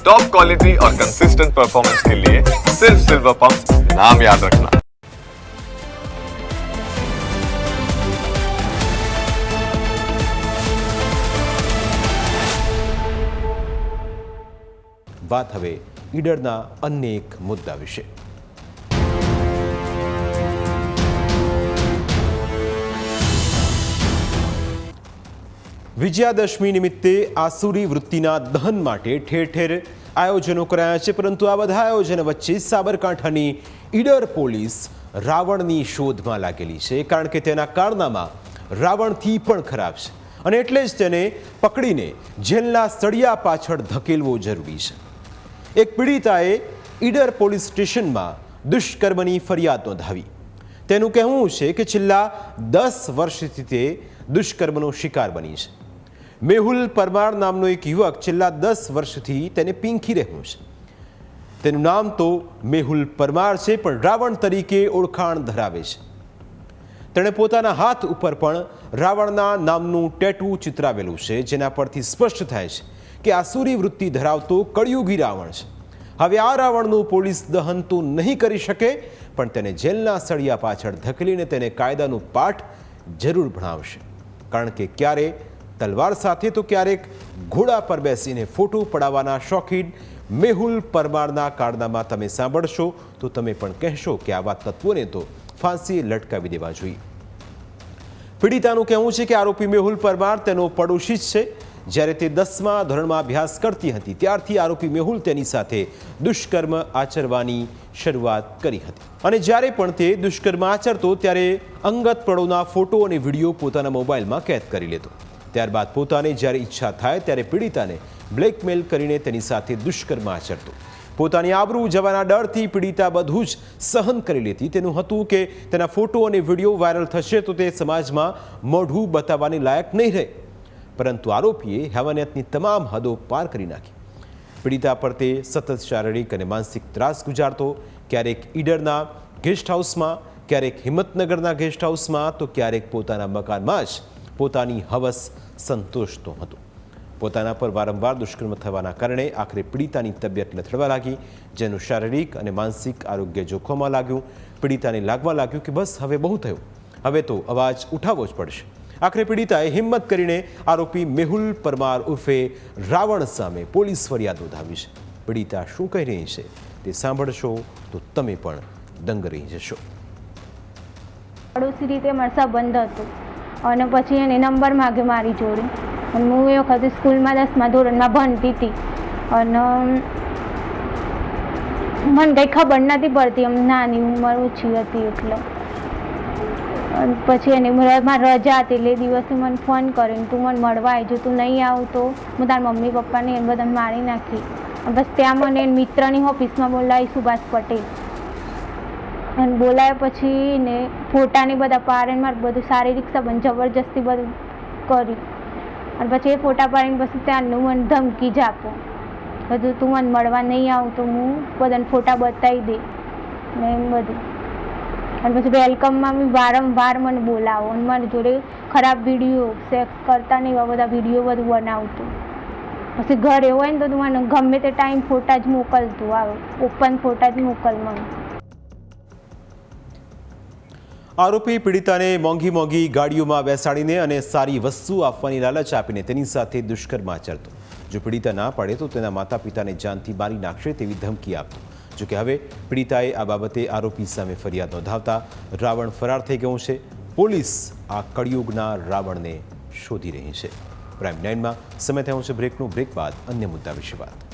Top quality और consistent performance के लिए सिर्फ सिल्वर पंप नाम याद रखना વાત હવે ઈડરના અન્ય એક મુદ્દા વિશે વિજયાદશમી નિમિત્તે આસુરી વૃત્તિના દહન માટે ઠેર ઠેર આયોજનો કરાયા છે, પરંતુ આ બધા આયોજન વચ્ચે સાબરકાંઠાની ઈડર પોલીસ રાવણની શોધમાં લાગેલી છે, કારણ કે તેના કારનામાં રાવણથી પણ ખરાબ છે અને એટલે જ તેને પકડીને જેલના સળિયા પાછળ ધકેલવો જરૂરી છે. એક પીડિતાએ ઈડર પોલીસ સ્ટેશનમાં દુષ્કર્મની ફરિયાદ નોંધાવી. તેનું કહેવું છે કે છેલ્લા દસ વર્ષથી તે દુષ્કર્મનો શિકાર બની છે. મેહુલ પરમાર નામનો એક યુવક છેલ્લા દસ વર્ષથી તેને પીંખી રહ્યો છે. તેનું નામ તો મેહુલ પરમાર છે, પણ રાવણ તરીકે ઓળખાણ ધરાવે છે. તેણે પોતાના હાથ ઉપર પણ રાવણના નામનું ટેટુ ચિતરાવેલું છે, જેના પરથી સ્પષ્ટ થાય છે કે આસુરી વૃત્તિ ધરાવતો કળિયુગી રાવણ છે. હવે આ રાવણનું પોલીસ દહન તો નહીં કરી શકે, પણ તેને જેલના સળિયા પાછળ ધકેલીને તેને કાયદાનું પાઠ જરૂર ભણાવશે. કારણ કે ક્યારે તલવાર સાથે તો ક્યારેક ઘોડા પર બેસીને ફોટો પડાવવાના શોખીન મેહુલ પરમારના કારનામા તમે સાંભળશો, તો તમે પણ કહેશો કે આવા તત્વોને તો ફાંસી લટકાવી દેવા જોઈએ. પીડિતાનું કહેવું છે કે આરોપી મેહુલ પરમાર તેનો પડોશી જ છે. જ્યારે તે દસમા ધોરણમાં અભ્યાસ કરતી હતી, ત્યારથી આરોપી મેહુલ તેની સાથે દુષ્કર્મ આચરવાની શરૂઆત કરી હતી. અને જ્યારે પણ તે દુષ્કર્મ આચરતો, ત્યારે અંગત પડોના ફોટો અને વીડિયો પોતાના મોબાઈલમાં કેદ કરી લેતો. ત્યારબાદ પોતાને જ્યારે ઈચ્છા થાય ત્યારે પીડિતાને બ્લેકમેલ કરીને તેની સાથે દુષ્કર્મ આચરતો. પોતાની આબરૂ જવાના ડરથી પીડિતા બધું જ સહન કરી લેતી. તેનું હતું કે તેના ફોટો અને વીડિયો વાયરલ થશે તો તે સમાજમાં મોઢું બતાવવાની લાયક નહીં રહે. પરંતુ આરોપીએ હેવાનિયતની તમામ હદો પાર કરી નાખી. પીડિતા પર તે સતત શારીરિક અને માનસિક ત્રાસ ગુજારતો, ક્યારેક ઈડરના ગેસ્ટ હાઉસમાં ક્યારેક હિંમતનગરના ગેસ્ટ હાઉસમાં તો ક્યારેક પોતાના મકાનમાં જ પોતાની હવસ સંતોષતો હતો. પોતાના પર વારંવાર દુષ્કર્મ થવાના કારણે આખરે પીડિતાની તબિયત લથડવા લાગી, જેનું શારીરિક અને માનસિક આરોગ્ય જોખમમાં લાગ્યું. પીડિતાને લાગવા લાગ્યું કે બસ હવે બહુ થયું. હવે તો અવાજ ઉઠાવવો જ પડશે. આખરે પીડિતાએ હિંમત કરીને આરોપી મેહુલ પરમાર ઉર્ફે રાવણ સામે પોલીસ ફરિયાદ નોંધાવી છે. પીડિતા શું કહી રહી છે તે સાંભળશો તો તમે પણ દંગ રહી જશો. પડોશી રીતે મરસા બંધ હતો. અને પછી એને નંબર માગ્યો મારી જોડે. અને હું એ વખતે સ્કૂલમાં દસમા ધોરણમાં ભણતી હતી. અને મને કંઈ ખબર નથી પડતી એમ નાની ઉંમર ઓછી હતી એટલે. પછી એને મારે રજા હતી એટલે દિવસે મને ફોન કર્યો તું મને મળવા આવી જો તું નહીં આવું તો હું તારા મમ્મી પપ્પાને એ બધાને મારી નાખી. બસ ત્યાં મને મિત્રની ઓફિસમાં બોલાવી સુભાષ પટેલ. અને બોલાવ્યા પછી ને ફોટાને બધા પાડીને મારે બધું શારીરિક સંબંધ જબરજસ્તી બધું કર્યું અને પછી એ ફોટા પાડીને પછી ત્યાંનું મને ધમકી જ આપો. બધું તું મને મળવા નહીં આવું તો હું બધાને ફોટા બતાવી દે. ને એમ બધું. અને પછી વેલકમમાં બી વારંવાર મને બોલાવો અને મારી જોડે ખરાબ વીડિયો સેક્સ કરતા ને એવા બધા વીડિયો બધું બનાવતું. પછી ઘરે હોય ને તો તું મને ગમે તે ટાઈમ ફોટા જ મોકલતું આવે. ઓપન ફોટા જ મોકલ મને. આરોપી પીડિતાને મોંઘી મોંઘી ગાડીઓમાં બેસાડીને અને સારી વસ્તુ આપવાની લાલચ આપીને તેની સાથે દુષ્કર્મ આચરતો. જો પીડિતા ના પાડે તો તેના માતા પિતાને જાનથી મારી નાખશે તેવી ધમકી આપતો. જોકે હવે પીડિતાએ આ બાબતે આરોપી સામે ફરિયાદ નોંધાવતા રાવણ ફરાર થઈ ગયો છે. પોલીસ આ કળિયુગના રાવણને શોધી રહી છે. પ્રાઇમ નાઇનમાં સમય થયો છે બ્રેકનું. બ્રેક બાદ અન્ય મુદ્દા વિશે વાત.